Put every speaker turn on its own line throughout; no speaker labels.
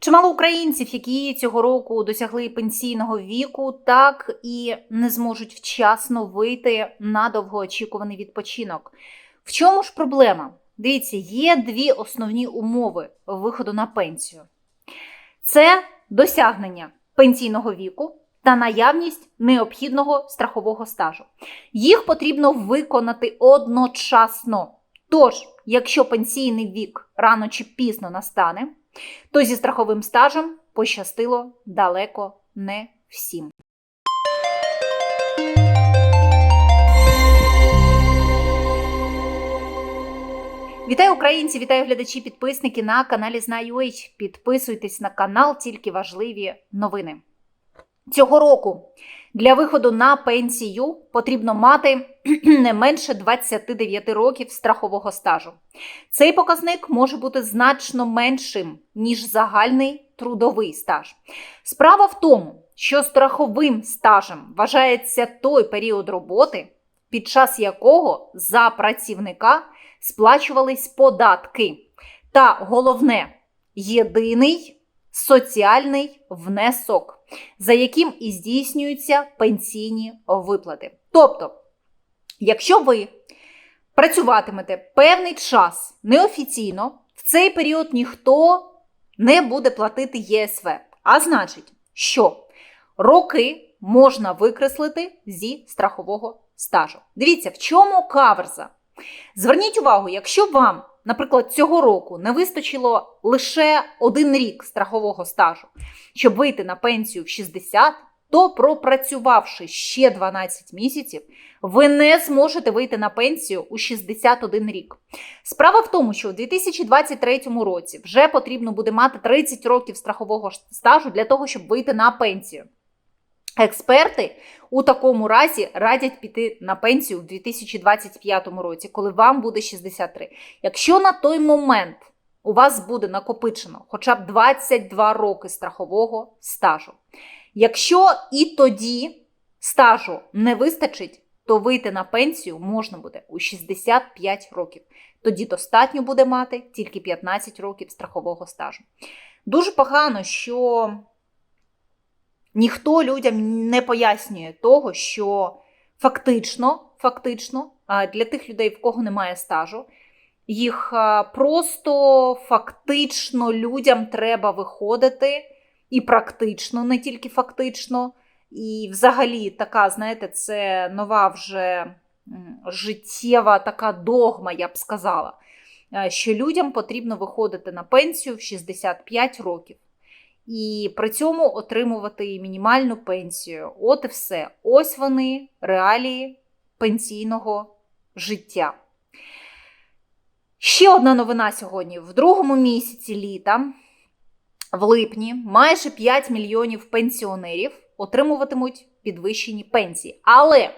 Чимало українців, які цього року досягли пенсійного віку, так і не зможуть вчасно вийти на довгоочікуваний відпочинок. В чому ж проблема? Дивіться, є дві основні умови виходу на пенсію: це досягнення пенсійного віку та наявність необхідного страхового стажу. Їх потрібно виконати одночасно. Тож, якщо пенсійний вік рано чи пізно настане, то зі страховим стажем пощастило далеко не всім. Вітаю українці, вітаю глядачі, підписники на каналі Знаю.ua. Підписуйтесь на канал, тільки важливі новини. Цього року для виходу на пенсію потрібно мати не менше 29 років страхового стажу. Цей показник може бути значно меншим, ніж загальний трудовий стаж. Справа в тому, що страховим стажем вважається той період роботи, під час якого за працівника сплачувались податки. Та головне єдиний соціальний внесок, за яким і здійснюються пенсійні виплати. Тобто, якщо ви працюватимете певний час неофіційно, в цей період ніхто не буде платити ЄСВ. А значить, що роки можна викреслити зі страхового стажу. Дивіться, в чому каверза? Зверніть увагу, якщо вам, наприклад, цього року не вистачило лише один рік страхового стажу, щоб вийти на пенсію в 60, то пропрацювавши ще 12 місяців, ви не зможете вийти на пенсію у 61 рік. Справа в тому, що у 2023 році вже потрібно буде мати 30 років страхового стажу для того, щоб вийти на пенсію. Експерти у такому разі радять піти на пенсію в 2025 році, коли вам буде 63. Якщо на той момент у вас буде накопичено хоча б 22 роки страхового стажу, якщо і тоді стажу не вистачить, то вийти на пенсію можна буде у 65 років. Тоді достатньо буде мати тільки 15 років страхового стажу. Дуже погано, що ніхто людям не пояснює того, що фактично, фактично, для тих людей, в кого немає стажу, їх просто фактично людям треба виходити, і практично, не тільки фактично. І взагалі, така, знаєте, це нова вже життєва така догма, я б сказала, що людям потрібно виходити на пенсію в 65 років і при цьому отримувати мінімальну пенсію. От і все. Ось вони реалії пенсійного життя. Ще одна новина сьогодні: в другому місяці літа, в липні, майже 5 мільйонів пенсіонерів отримуватимуть підвищені пенсії. Але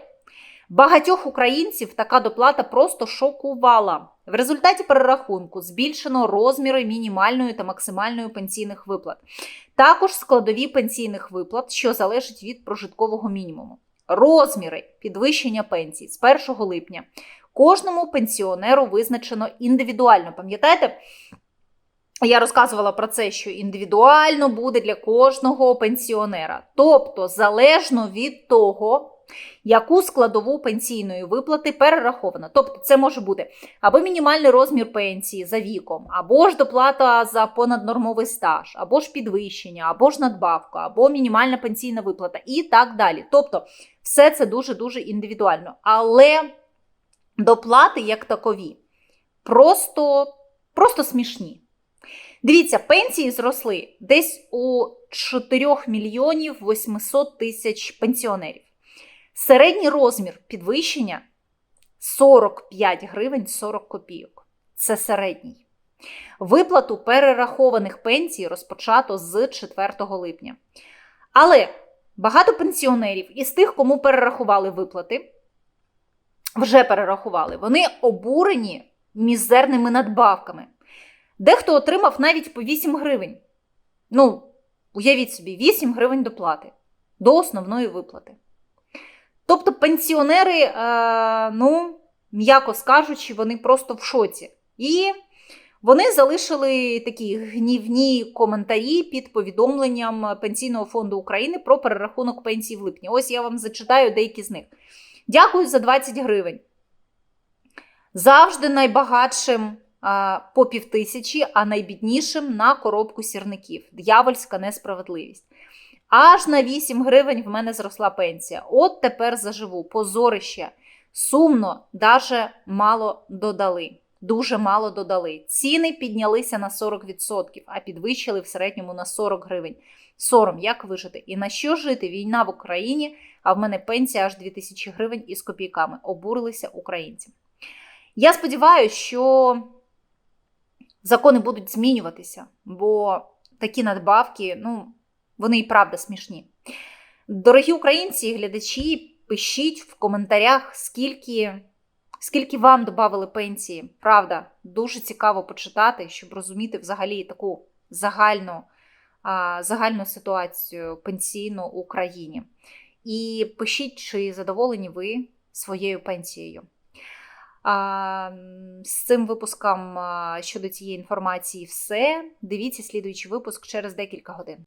багатьох українців така доплата просто шокувала. В результаті перерахунку збільшено розміри мінімальної та максимальної пенсійних виплат. Також складові пенсійних виплат, що залежать від прожиткового мінімуму. Розміри підвищення пенсій з 1 липня кожному пенсіонеру визначено індивідуально. Пам'ятаєте? Я розказувала про це, що індивідуально буде для кожного пенсіонера. Тобто, залежно від того, яку складову пенсійної виплати перераховано. Тобто, це може бути або мінімальний розмір пенсії за віком, або ж доплата за понаднормовий стаж, або ж підвищення, або ж надбавка, або мінімальна пенсійна виплата і так далі. Тобто, все це дуже-дуже індивідуально. Але доплати, як такові, просто, просто смішні. Дивіться, пенсії зросли десь у 4 мільйонів 800 тисяч пенсіонерів. Середній розмір підвищення 45 гривень 40 копійок. Це середній. Виплату перерахованих пенсій розпочато з 4 липня. Але багато пенсіонерів із тих, кому перерахували виплати, вже перерахували, вони обурені мізерними надбавками. Дехто отримав навіть по 8 гривень. Ну, уявіть собі, 8 гривень доплати до основної виплати. Тобто пенсіонери, е, ну, м'яко скажучи, вони просто в шоці. І Вони залишили такі гнівні коментарі під повідомленням Пенсійного фонду України про перерахунок пенсій в липні. Ось я вам зачитаю деякі з них. Дякую за 20 гривень. Завжди найбагатшим а, по півтисячі, а найбіднішим на коробку сірників. Д'явольська несправедливість. Аж на 8 гривень в мене зросла пенсія. От тепер заживу. Позорище. Сумно, даже мало додали. Дуже мало додали. Ціни піднялися на 40%, а підвищили в середньому на 40 гривень. Сором, як вижити? І на що жити? Війна в Україні, а в мене пенсія аж 2000 гривень із копійками. Обурилися українці. Я сподіваюся, що закони будуть змінюватися, бо такі надбавки, ну, вони і правда смішні. Дорогі українці і глядачі, пишіть в коментарях, скільки, скільки вам додали пенсії. Правда, дуже цікаво почитати, щоб розуміти взагалі таку загальну, загальну ситуацію пенсійну в Україні. І пишіть, чи задоволені ви своєю пенсією. З цим випуском щодо цієї інформації все. Дивіться слідуючий випуск через декілька годин.